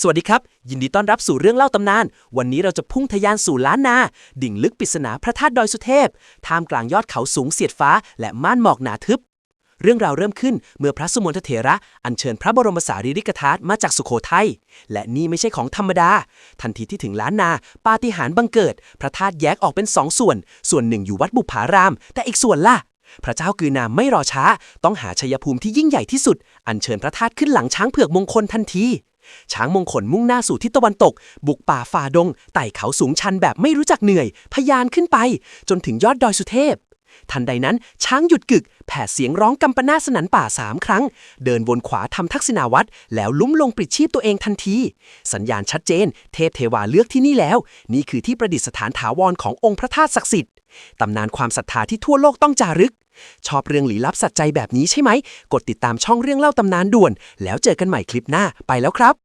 สวัสดีครับ ยินดีต้อนรับสู่เรื่องเล่าตำนาน วันนี้เราจะพุ่งทะยานสู่ล้านนา ดิ่งลึกปริศนาพระธาตุดอยสุเทพ ท่ามกลางยอดเขาสูงเสียดฟ้า และม่านหมอกหนาทึบ เรื่องราวเริ่มขึ้นเมื่อพระสุมนทเถระอัญเชิญพระบรมสารีริกธาตุมาจากสุโขทัยและนี่ไม่ใช่ของธรรมดา ทันทีที่ถึงล้านนา ปาฏิหาริย์บังเกิด พระธาตุแยกออกเป็นสองส่วน ส่วนหนึ่งอยู่วัดบุพาราม แต่อีกส่วนล่ะพระเจ้ากือนามไม่รอช้า ต้องหาชัยภูมิที่ยิ่งใหญ่ที่สุด อัญเชิญพระธาตุขึ้นหลังช้างเผือกมงคลทันที ช้างมงคลมุ่งหน้าสู่ทิศตะวันตก บุกป่าฝ่าดง ไต่เขาสูงชันแบบไม่รู้จักเหนื่อย พยานขึ้นไป จนถึงยอดดอยสุเทพ ทันใดนั้น ช้างหยุดกึก แผ่เสียงร้องกำปนาสนันป่าสามครั้ง เดินวนขวาทำทักษิณาวัตรแล้วลุ้มลงปลิดชีพตัวเองทันที สัญญาณชัดเจน เทพเทวาเลือกที่นี่แล้ว นี่คือที่ประดิษฐานถาวรขององค์พระธาตุศักดิ์สิทธิ์ตำนานความศรัทธาที่ทั่วโลกต้องจารึก ชอบเรื่องหลี้ลับสัจใจแบบนี้ใช่ไหม กดติดตามช่องเรื่องเล่าตำนานด่วน แล้วเจอกันใหม่คลิปหน้าไปแล้วครับ